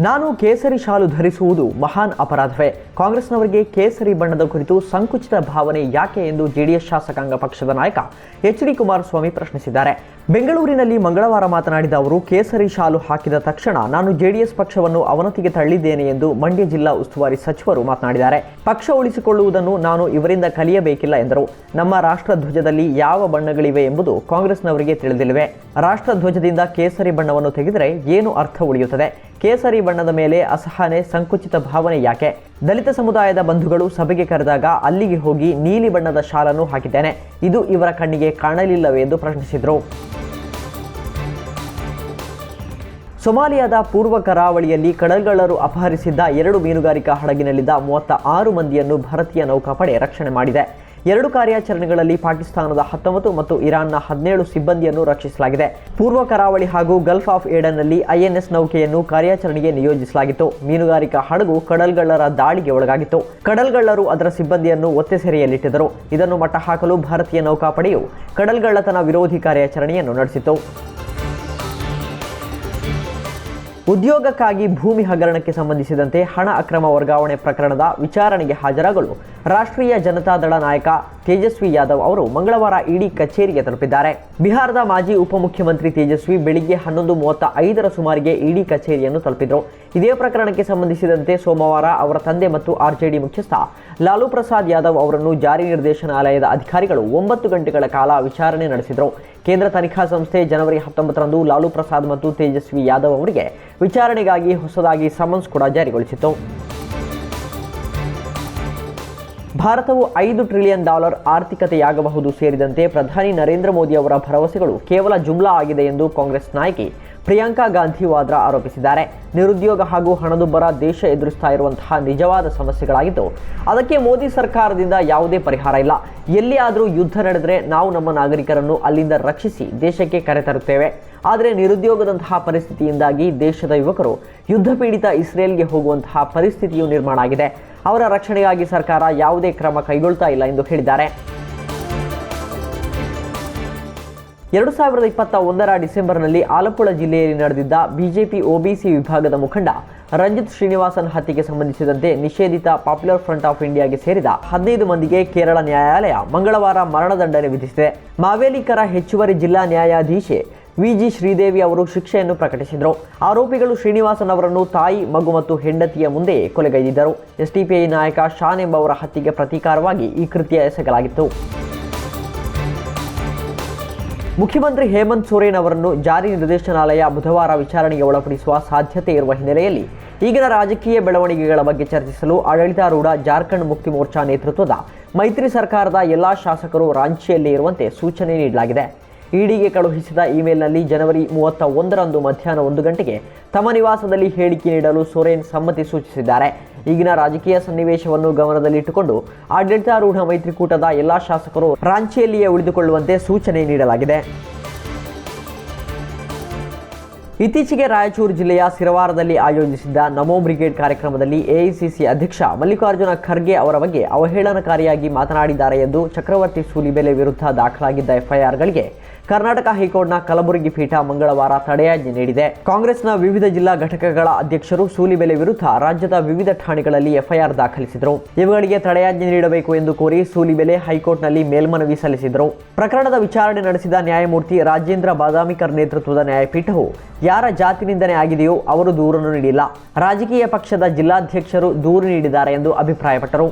ನಾನು ಕೇಸರಿ ಶಾಲು ಧರಿಸುವುದು ಮಹಾನ್ ಅಪರಾಧವೇ. ಕಾಂಗ್ರೆಸ್ನವರಿಗೆ ಕೇಸರಿ ಬಣ್ಣದ ಕುರಿತು ಸಂಕುಚಿತ ಭಾವನೆ ಯಾಕೆ ಎಂದು ಜೆಡಿಎಸ್ ಶಾಸಕಾಂಗ ಪಕ್ಷದ ನಾಯಕ ಎಚ್ ಡಿ ಕುಮಾರಸ್ವಾಮಿ ಪ್ರಶ್ನಿಸಿದ್ದಾರೆ. ಬೆಂಗಳೂರಿನಲ್ಲಿ ಮಂಗಳವಾರ ಮಾತನಾಡಿದ ಅವರು, ಕೇಸರಿ ಶಾಲು ಹಾಕಿದ ತಕ್ಷಣ ನಾನು ಜೆಡಿಎಸ್ ಪಕ್ಷವನ್ನು ಅವನತಿಗೆ ತಳ್ಳಿದ್ದೇನೆ ಎಂದು ಮಂಡ್ಯ ಜಿಲ್ಲಾ ಉಸ್ತುವಾರಿ ಸಚಿವರು ಮಾತನಾಡಿದ್ದಾರೆ. ಪಕ್ಷ ಉಳಿಸಿಕೊಳ್ಳುವುದನ್ನು ನಾನು ಇವರಿಂದ ಕಲಿಯಬೇಕಿಲ್ಲ ಎಂದರು. ನಮ್ಮ ರಾಷ್ಟ್ರಧ್ವಜದಲ್ಲಿ ಯಾವ ಬಣ್ಣಗಳಿವೆ ಎಂಬುದು ಕಾಂಗ್ರೆಸ್ನವರಿಗೆ ತಿಳಿದಿಲ್ಲವೆ. ರಾಷ್ಟ್ರಧ್ವಜದಿಂದ ಕೇಸರಿ ಬಣ್ಣವನ್ನು ತೆಗೆದರೆ ಏನು ಅರ್ಥ ಉಳಿಯುತ್ತದೆ? ಕೇಸರಿ ಬಣ್ಣದ ಮೇಲೆ ಅಸಹನೆ, ಸಂಕುಚಿತ ಭಾವನೆ ಯಾಕೆ? ದಲಿತ ಸಮುದಾಯದ ಬಂಧುಗಳು ಸಭೆಗೆ ಕರೆದಾಗ ಅಲ್ಲಿಗೆ ಹೋಗಿ ನೀಲಿ ಬಣ್ಣದ ಶಾಲನ್ನು ಹಾಕಿದ್ದೇನೆ. ಇದು ಇವರ ಕಣ್ಣಿಗೆ ಕಾಣಲಿಲ್ಲವೇ ಎಂದು ಪ್ರಶ್ನಿಸಿದರು. ಸೊಮಾಲಿಯಾದ ಪೂರ್ವ ಕರಾವಳಿಯಲ್ಲಿ ಕಡಲ್ಗಳ್ಳರು ಅಪಹರಿಸಿದ್ದ ಎರಡು ಮೀನುಗಾರಿಕಾ ಹಡಗಿನಲ್ಲಿದ್ದ ಮೂವತ್ತ ಆರು ಮಂದಿಯನ್ನು ಭಾರತೀಯ ನೌಕಾಪಡೆ ರಕ್ಷಣೆ ಮಾಡಿದೆ. ಎರಡು ಕಾರ್ಯಾಚರಣೆಗಳಲ್ಲಿ ಪಾಕಿಸ್ತಾನದ ಹತ್ತೊಂಬತ್ತು ಮತ್ತು ಇರಾನ್ನ ಹದಿನೇಳು ಸಿಬ್ಬಂದಿಯನ್ನು ರಕ್ಷಿಸಲಾಗಿದೆ. ಪೂರ್ವ ಕರಾವಳಿ ಹಾಗೂ ಗಲ್ಫ್ ಆಫ್ ಏಡನ್ನಲ್ಲಿ ಐಎನ್ಎಸ್ ನೌಕೆಯನ್ನು ಕಾರ್ಯಾಚರಣೆಗೆ ನಿಯೋಜಿಸಲಾಗಿತ್ತು. ಮೀನುಗಾರಿಕಾ ಹಡಗು ಕಡಲ್ಗಳ್ಳರ ದಾಳಿಗೆ ಒಳಗಾಗಿತ್ತು. ಕಡಲ್ಗಳ್ಳರು ಅದರ ಸಿಬ್ಬಂದಿಯನ್ನು ಒತ್ತೆ ಸೆರೆಯಲ್ಲಿಟ್ಟಿದ್ದರು. ಇದನ್ನು ಮಟ್ಟ ಹಾಕಲು ಭಾರತೀಯ ನೌಕಾಪಡೆಯು ಕಡಲ್ಗಳ್ಳತನ ವಿರೋಧಿ ಕಾರ್ಯಾಚರಣೆಯನ್ನು ನಡೆಸಿತು ಉದ್ಯೋಗಕ್ಕಾಗಿ ಭೂಮಿ ಹಗರಣಕ್ಕೆ ಸಂಬಂಧಿಸಿದಂತೆ ಹಣ ಅಕ್ರಮ ವರ್ಗಾವಣೆ ಪ್ರಕರಣದ ವಿಚಾರಣೆಗೆ ಹಾಜರಾಗಲು ರಾಷ್ಟ್ರೀಯ ಜನತಾದಳ ನಾಯಕ ತೇಜಸ್ವಿ ಯಾದವ್ ಅವರು ಮಂಗಳವಾರ ಇಡಿ ಕಚೇರಿಗೆ ತಲುಪಿದ್ದಾರೆ. ಬಿಹಾರದ ಮಾಜಿ ಉಪಮುಖ್ಯಮಂತ್ರಿ ತೇಜಸ್ವಿ ಬೆಳಿಗ್ಗೆ ಹನ್ನೊಂದು ಮೂವತ್ತ ಐದರ ಸುಮಾರಿಗೆ ಇಡಿ ಕಚೇರಿಯನ್ನು ತಲುಪಿದರು. ಇದೇ ಪ್ರಕರಣಕ್ಕೆ ಸಂಬಂಧಿಸಿದಂತೆ ಸೋಮವಾರ ಅವರ ತಂದೆ ಮತ್ತು ಆರ್ಜೆಡಿ ಮುಖ್ಯಸ್ಥ ಲಾಲು ಪ್ರಸಾದ್ ಯಾದವ್ ಅವರನ್ನು ಜಾರಿ ನಿರ್ದೇಶನಾಲಯದ ಅಧಿಕಾರಿಗಳು ಒಂಬತ್ತು ಗಂಟೆಗಳ ಕಾಲ ವಿಚಾರಣೆ ನಡೆಸಿದರು. ಕೇಂದ್ರ ತನಿಖಾ ಸಂಸ್ಥೆ ಜನವರಿ ಹತ್ತೊಂಬತ್ತರಂದು ಲಾಲು ಪ್ರಸಾದ್ ಮತ್ತು ತೇಜಸ್ವಿ ಯಾದವ್ ಅವರಿಗೆ ವಿಚಾರಣೆಗಾಗಿ ಹೊಸದಾಗಿ ಸಮನ್ಸ್ ಕೂಡ ಜಾರಿಗೊಳಿಸಿತು ಭಾರತವು ಐದು ಟ್ರಿಲಿಯನ್ ಡಾಲರ್ ಆರ್ಥಿಕತೆಯಾಗಬಹುದು ಸೇರಿದಂತೆ ಪ್ರಧಾನಿ ನರೇಂದ್ರ ಮೋದಿ ಅವರ ಭರವಸೆಗಳು ಕೇವಲ ಜುಮ್ಲಾ ಆಗಿದೆ ಎಂದು ಕಾಂಗ್ರೆಸ್ ನಾಯಕಿ ಪ್ರಿಯಾಂಕಾ ಗಾಂಧಿ ವಾದ್ರಾ ಆರೋಪಿಸಿದ್ದಾರೆ. ನಿರುದ್ಯೋಗ ಹಾಗೂ ಹಣದುಬ್ಬರ ದೇಶ ಎದುರಿಸ್ತಾ ಇರುವಂತಹ ನಿಜವಾದ ಸಮಸ್ಯೆಗಳಾಗಿದ್ದು, ಅದಕ್ಕೆ ಮೋದಿ ಸರ್ಕಾರದಿಂದ ಯಾವುದೇ ಪರಿಹಾರ ಇಲ್ಲ. ಎಲ್ಲಿಯಾದರೂ ಯುದ್ಧ ನಡೆದರೆ ನಾವು ನಮ್ಮ ನಾಗರಿಕರನ್ನು ಅಲ್ಲಿಂದ ರಕ್ಷಿಸಿ ದೇಶಕ್ಕೆ ಕರೆತರುತ್ತೇವೆ ಆದರೆ ನಿರುದ್ಯೋಗದಂತಹ ಪರಿಸ್ಥಿತಿಯಿಂದಾಗಿ ದೇಶದ ಯುವಕರು ಯುದ್ಧ ಪೀಡಿತ ಇಸ್ರೇಲ್ಗೆ ಹೋಗುವಂತಹ ಪರಿಸ್ಥಿತಿಯು ನಿರ್ಮಾಣ ಆಗಿದೆ. ಅವರ ರಕ್ಷಣೆಗಾಗಿ ಸರ್ಕಾರ ಯಾವುದೇ ಕ್ರಮ ಕೈಗೊಳ್ತಾ ಇಲ್ಲ ಎಂದು ಹೇಳಿದ್ದಾರೆ. ಎರಡು ಸಾವಿರದ ಇಪ್ಪತ್ತ ಒಂದರ ಡಿಸೆಂಬರ್ನಲ್ಲಿ ಆಲಪ್ಪುಳ ಜಿಲ್ಲೆಯಲ್ಲಿ ನಡೆದಿದ್ದ ಬಿಜೆಪಿ ಒಬಿಸಿ ವಿಭಾಗದ ಮುಖಂಡ ರಂಜಿತ್ ಶ್ರೀನಿವಾಸನ್ ಹತ್ಯೆಗೆ ಸಂಬಂಧಿಸಿದಂತೆ ನಿಷೇಧಿತ ಪಾಪ್ಯುಲರ್ ಫ್ರಂಟ್ ಆಫ್ ಇಂಡಿಯಾಗೆ ಸೇರಿದ ಹದಿನೈದು ಮಂದಿಗೆ ಕೇರಳ ನ್ಯಾಯಾಲಯ ಮಂಗಳವಾರ ಮರಣದಂಡನೆ ವಿಧಿಸಿದೆ. ಮಾವೇಲಿಕರ ಹೆಚ್ಚುವರಿ ಜಿಲ್ಲಾ ನ್ಯಾಯಾಧೀಶೆ ವಿಜಿ ಶ್ರೀದೇವಿ ಅವರು ಶಿಕ್ಷೆಯನ್ನು ಪ್ರಕಟಿಸಿದರು. ಆರೋಪಿಗಳು ಶ್ರೀನಿವಾಸನ್ ಅವರನ್ನು ತಾಯಿ, ಮಗು ಮತ್ತು ಹೆಂಡತಿಯ ಮುಂದೆ ಕೊಲೆಗೈದಿದ್ದರು. ಎಸ್ಡಿಪಿಐ ನಾಯಕ ಶಾನ್ ಎಂಬವರ ಹತ್ಯೆಗೆ ಪ್ರತೀಕಾರವಾಗಿ ಈ ಕೃತ್ಯ ಎಸಗಲಾಗಿತ್ತು. ಮುಖ್ಯಮಂತ್ರಿ ಹೇಮಂತ್ ಸೊರೇನ್ ಅವರನ್ನು ಜಾರಿ ನಿರ್ದೇಶನಾಲಯ ಬುಧವಾರ ವಿಚಾರಣೆಗೆ ಒಳಪಡಿಸುವ ಸಾಧ್ಯತೆ ಇರುವ ಹಿನ್ನೆಲೆಯಲ್ಲಿ ಈಗಿನ ರಾಜಕೀಯ ಬೆಳವಣಿಗೆಗಳ ಬಗ್ಗೆ ಚರ್ಚಿಸಲು ಆಡಳಿತಾರೂಢ ಜಾರ್ಖಂಡ್ ಮುಕ್ತಿ ಮೋರ್ಚಾ ನೇತೃತ್ವದ ಮೈತ್ರಿ ಸರ್ಕಾರದ ಎಲ್ಲಾ ಶಾಸಕರು ರಾಂಚಿಯಲ್ಲಿ ಇರುವಂತೆ ಸೂಚನೆ ನೀಡಲಾಗಿದೆ. ಇಡಿಗೆ ಕಳುಹಿಸಿದ ಇಮೇಲ್ನಲ್ಲಿ ಜನವರಿ ಮೂವತ್ತ ಒಂದರಂದು ಮಧ್ಯಾಹ್ನ ಒಂದು ಗಂಟೆಗೆ ತಮ್ಮ ನಿವಾಸದಲ್ಲಿ ಹೇಳಿಕೆ ನೀಡಲು ಸೊರೇನ್ ಸಮ್ಮತಿ ಸೂಚಿಸಿದ್ದಾರೆ. ಈಗಿನ ರಾಜಕೀಯ ಸನ್ನಿವೇಶವನ್ನು ಗಮನದಲ್ಲಿಟ್ಟುಕೊಂಡು ಆಡಳಿತಾರೂಢ ಮೈತ್ರಿಕೂಟದ ಎಲ್ಲಾ ಶಾಸಕರು ರಾಂಚಿಯಲ್ಲಿಯೇ ಉಳಿದುಕೊಳ್ಳುವಂತೆ ಸೂಚನೆ ನೀಡಲಾಗಿದೆ. ಇತ್ತೀಚೆಗೆ ರಾಯಚೂರು ಜಿಲ್ಲೆಯ ಸಿರವಾರದಲ್ಲಿ ಆಯೋಜಿಸಿದ್ದ ನಮೋ ಬ್ರಿಗೇಡ್ ಕಾರ್ಯಕ್ರಮದಲ್ಲಿ ಎಐಸಿಸಿ ಅಧ್ಯಕ್ಷ ಮಲ್ಲಿಕಾರ್ಜುನ ಖರ್ಗೆ ಅವರ ಬಗ್ಗೆ ಅವಹೇಳನಕಾರಿಯಾಗಿ ಮಾತನಾಡಿದ್ದಾರೆ ಎಂದು ಚಕ್ರವರ್ತಿ ಸೂಲಿಬೆಲೆ ವಿರುದ್ಧ ದಾಖಲಾಗಿದ್ದ ಎಫ್ಐಆರ್ಗಳಿಗೆ ಕರ್ನಾಟಕ ಹೈಕೋರ್ಟ್ನ ಕಲಬುರಗಿ ಪೀಠ ಮಂಗಳವಾರ ತಡೆಯಾಜ್ಞೆ ನೀಡಿದೆ. ಕಾಂಗ್ರೆಸ್ನ ವಿವಿಧ ಜಿಲ್ಲಾ ಘಟಕಗಳ ಅಧ್ಯಕ್ಷರು ಸೂಲಿಬೆಲೆ ವಿರುದ್ಧ ರಾಜ್ಯದ ವಿವಿಧ ಠಾಣೆಗಳಲ್ಲಿ ಎಫ್ಐಆರ್ ದಾಖಲಿಸಿದರು. ಇವುಗಳಿಗೆ ತಡೆಯಾಜ್ಞೆ ನೀಡಬೇಕು ಎಂದು ಕೋರಿ ಸೂಲಿಬೆಲೆ ಹೈಕೋರ್ಟ್ನಲ್ಲಿ ಮೇಲ್ಮನವಿ ಸಲ್ಲಿಸಿದರು. ಪ್ರಕರಣದ ವಿಚಾರಣೆ ನಡೆಸಿದ ನ್ಯಾಯಮೂರ್ತಿ ರಾಜೇಂದ್ರ ಬಾದಾಮಿಕರ್ ನೇತೃತ್ವದ ನ್ಯಾಯಪೀಠವು ಯಾರ ಜಾತಿ ನಿಂದನೆ ಆಗಿದೆಯೋ ಅವರು ದೂರನ್ನು ನೀಡಿಲ್ಲ. ರಾಜಕೀಯ ಪಕ್ಷದ ಜಿಲ್ಲಾಧ್ಯಕ್ಷರು ದೂರು ನೀಡಿದ್ದಾರೆ ಎಂದು ಅಭಿಪ್ರಾಯಪಟ್ಟರು.